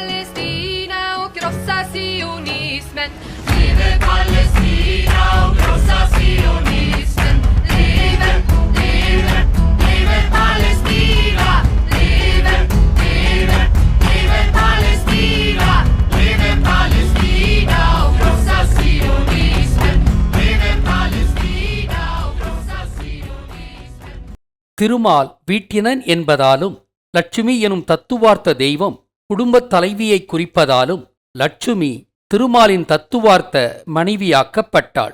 Palestina och krossa sionismen. Lever Palestina och krossa sionismen. Lever, lever, lever Palestina. Lever, lever, lever Palestina. Lever Palestina och krossa sionismen. Lever Palestina och krossa sionismen. Thirumal வீட்டினன் என்பதாலும் லட்சுமி எனும் தத்துவார்த்த தெய்வம் குடும்பத் தலைவியை குறிப்பதாலும் லட்சுமி திருமாலின் தத்துவார்த்த மனைவியாக்கப்பட்டாள்.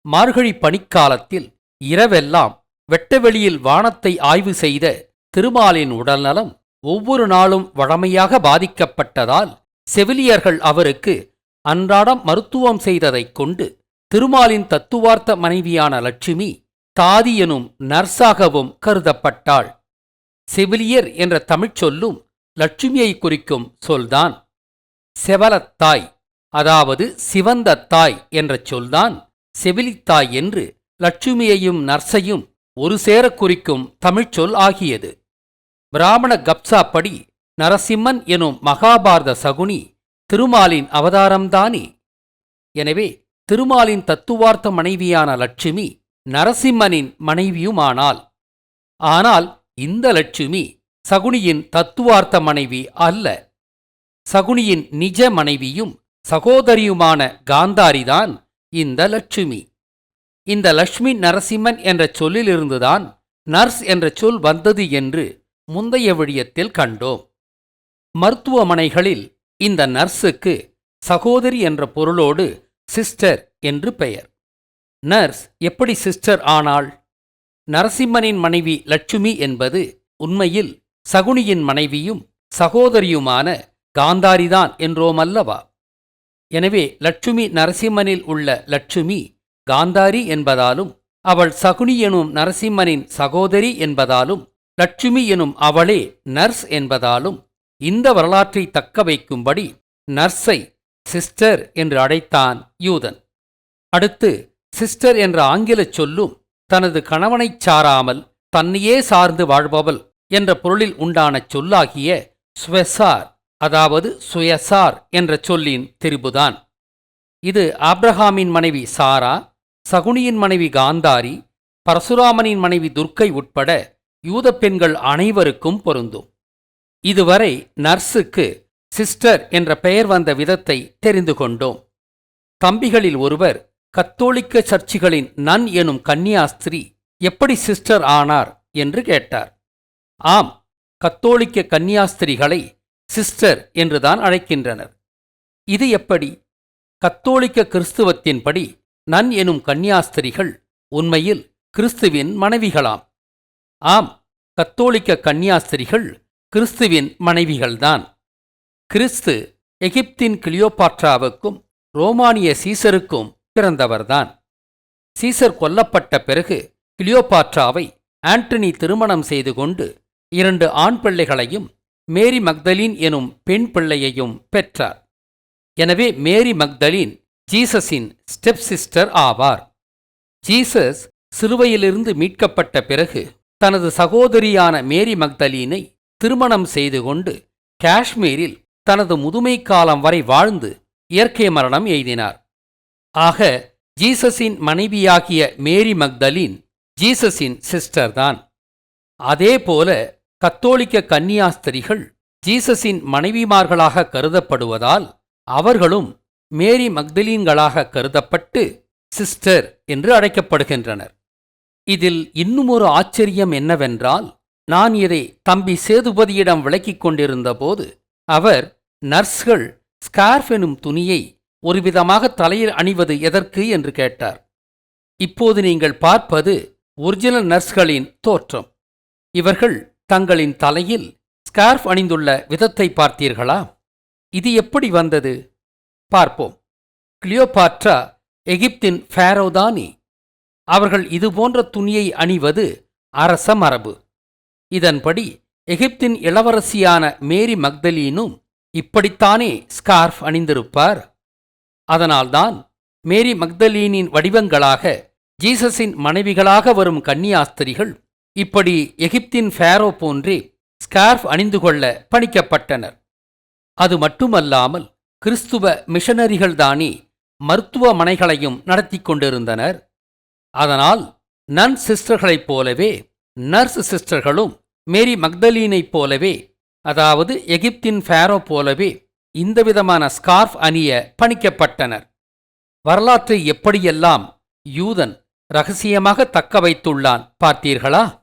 மார்கழி பனிக்காலத்தில் இரவெல்லாம் வெட்டவெளியில் வானத்தை ஆய்வு செய்த திருமாலின் உடல்நலம் ஒவ்வொரு நாளும் வழமையாக பாதிக்கப்பட்டதால் செவிலியர்கள் அவருக்கு அன்றாடம் மருத்துவம் செய்ததைக் கொண்டு திருமாலின் தத்துவார்த்த மனைவியான லட்சுமி தாதி எனும் நர்ஸாகவும் கருதப்பட்டாள். செவிலியர் என்ற தமிழ்ச் சொல்லும் லட்சுமியை குறிக்கும் சொல்தான் செவலத்தாய் அதாவது சிவந்த தாய் என்ற சொல்தான் செவிலித்தாய் என்று லட்சுமியையும் நர்ஸையும் ஒரு சேரக் குறிக்கும் தமிழ்ச் சொல் ஆகியது. பிராமண கப்சாப்படி நரசிம்மன் எனும் மகாபாரத சகுனி திருமாலின் அவதாரம்தானே? எனவே திருமாலின் தத்துவார்த்த மனைவியான லட்சுமி நரசிம்மனின் மனைவியுமானாள் ஆனால் இந்த லட்சுமி சகுனியின் தத்துவார்த்த மனைவி அல்ல. சகுனியின் நிஜ மனைவியும் சகோதரியுமான காந்தாரிதான் இந்த லட்சுமி. இந்த லட்சுமி நரசிம்மன் என்ற சொல்லிலிருந்துதான் நர்ஸ் என்ற சொல் வந்தது என்று முந்தைய விழியத்தில் கண்டோம். மருத்துவமனைகளில் இந்த நர்ஸுக்கு சகோதரி என்ற பொருளோடு சிஸ்டர் என்று பெயர். நர்ஸ் எப்படி சிஸ்டர் ஆனாள்? நரசிம்மனின் மனைவி லட்சுமி என்பது உண்மையில் சகுனியின் மனைவியும் சகோதரியுமான காந்தாரிதான் என்றோமல்லவா? எனவே லட்சுமி நரசிம்மனில் உள்ள லட்சுமி காந்தாரி என்பதாலும் அவள் சகுனி எனும் நரசிம்மனின் சகோதரி என்பதாலும் லட்சுமி எனும் அவளே நர்ஸ் என்பதாலும் இந்த வரலாற்றை தக்க வைக்கும்படி நர்ஸை சிஸ்டர் என்று அழைத்தான் யூதன். அடுத்து சிஸ்டர் என்ற ஆங்கிலச் சொல்லும் தனது கணவனைச் சாராமல் தன்னையே சார்ந்து வாழ்பவள் என்ற பொருளில் உண்டான சொல்லாகிய ஸ்வெசார் அதாவது சுயசார் என்ற சொல்லின் திரிபுதான். இது ஆப்ரஹாமின் மனைவி சாரா சகுனியின் மனைவி காந்தாரி பரசுராமனின் மனைவி துர்க்கை உட்பட யூத பெண்கள் அனைவருக்கும் பொருந்தும். இதுவரை நர்ஸுக்கு சிஸ்டர் என்ற பெயர் வந்த விதத்தை தெரிந்து கொண்டோம். தம்பிகளில் ஒருவர் கத்தோலிக்க சர்ச்சுகளின் நன் எனும் கன்னியாஸ்திரி எப்படி சிஸ்டர் ஆனார் என்று கேட்டார். ஆம் கத்தோலிக்க கன்னியாஸ்திரிகளை சிஸ்டர் என்றுதான் அழைக்கின்றனர். இது எப்படி? கத்தோலிக்க கிறிஸ்துவத்தின்படி நன் எனும் கன்னியாஸ்திரிகள் உண்மையில் கிறிஸ்துவின் மனைவிகளாம். ஆம் கத்தோலிக்க கன்னியாஸ்திரிகள் கிறிஸ்துவின் மனைவிகள்தான். கிறிஸ்து எகிப்தின் கிளியோபாட்ராவுக்கும் ரோமானிய சீசருக்கும் பிறந்தவர்தான். சீசர் கொல்லப்பட்ட பிறகு கிளியோபாட்ராவை ஆண்டனி திருமணம் செய்து கொண்டு இரண்டு ஆண் பிள்ளைகளையும் மேரி மக்தலீன் எனும் பெண் பிள்ளையையும் பெற்றார். எனவே மேரி மக்தலின் ஜீசஸின் ஸ்டெப் சிஸ்டர் ஆவார். ஜீசஸ் சிறுவையிலிருந்து மீட்கப்பட்ட பிறகு தனது சகோதரியான மேரி மக்தலீனை திருமணம் செய்து கொண்டு காஷ்மீரில் தனது முதுமை காலம் வரை வாழ்ந்து இயற்கை மரணம் எய்தினார். ஆக ஜீசஸின் மனைவியாகிய மேரி மக்தலின் ஜீசஸின் சிஸ்டர்தான். அதேபோல கத்தோலிக்க கன்னியாஸ்திரிகள் ஜீசஸின் மனைவிமார்களாக கருதப்படுவதால் அவர்களும் மேரி மக்தலீன்களாக கருதப்பட்டு சிஸ்டர் என்று அழைக்கப்படுகின்றனர். இதில் இன்னும் ஒரு ஆச்சரியம் என்னவென்றால் நான் இதை தம்பி சேதுபதியிடம் விளக்கிக் கொண்டிருந்தபோது அவர் நர்ஸ்கள் ஸ்கார்ஃப் எனும் துணியை ஒருவிதமாக தலையில் அணிவது எதற்கு என்று கேட்டார். இப்போது நீங்கள் பார்ப்பது ஒரிஜினல் நர்ஸ்களின் தோற்றம். இவர்கள் தங்களின் தலையில் ஸ்கார்ஃப் அணிந்துள்ள விதத்தை பார்த்தீர்களா? இது எப்படி வந்தது? பார்ப்போம். கிளியோபாட்ரா எகிப்தின் ஃபேரோதானி அவர்கள் இதுபோன்ற துணியை அணிவது அரச மரபு. இதன்படி எகிப்தின் இளவரசியான மேரி மக்தலீனும் இப்படித்தானே ஸ்கார்ஃப் அணிந்திருப்பார்? அதனால்தான் மேரி மக்தலீனின் வடிவங்களாக ஜீசஸின் மனைவிகளாக வரும் கன்னியாஸ்திரிகள் இப்படி எகிப்தின் ஃபேரோ போன்றே ஸ்கார்ஃப் அணிந்து கொள்ள பணிக்கப்பட்டனர். அது மட்டுமல்லாமல் கிறிஸ்துவ மிஷனரிகள்தானே மருத்துவமனைகளையும் நடத்தி கொண்டிருந்தனர். அதனால் நன் சிஸ்டர்களைப் போலவே நர்ஸ் சிஸ்டர்களும் மேரி மக்தலீனைப் போலவே அதாவது எகிப்தின் ஃபேரோ போலவே இந்த விதமான ஸ்கார்ஃப் அணிய பணிக்கப்பட்டனர். வரலாற்றை எப்படியெல்லாம் யூதன் ரகசியமாக தக்க வைத்துள்ளான் பார்த்தீர்களா?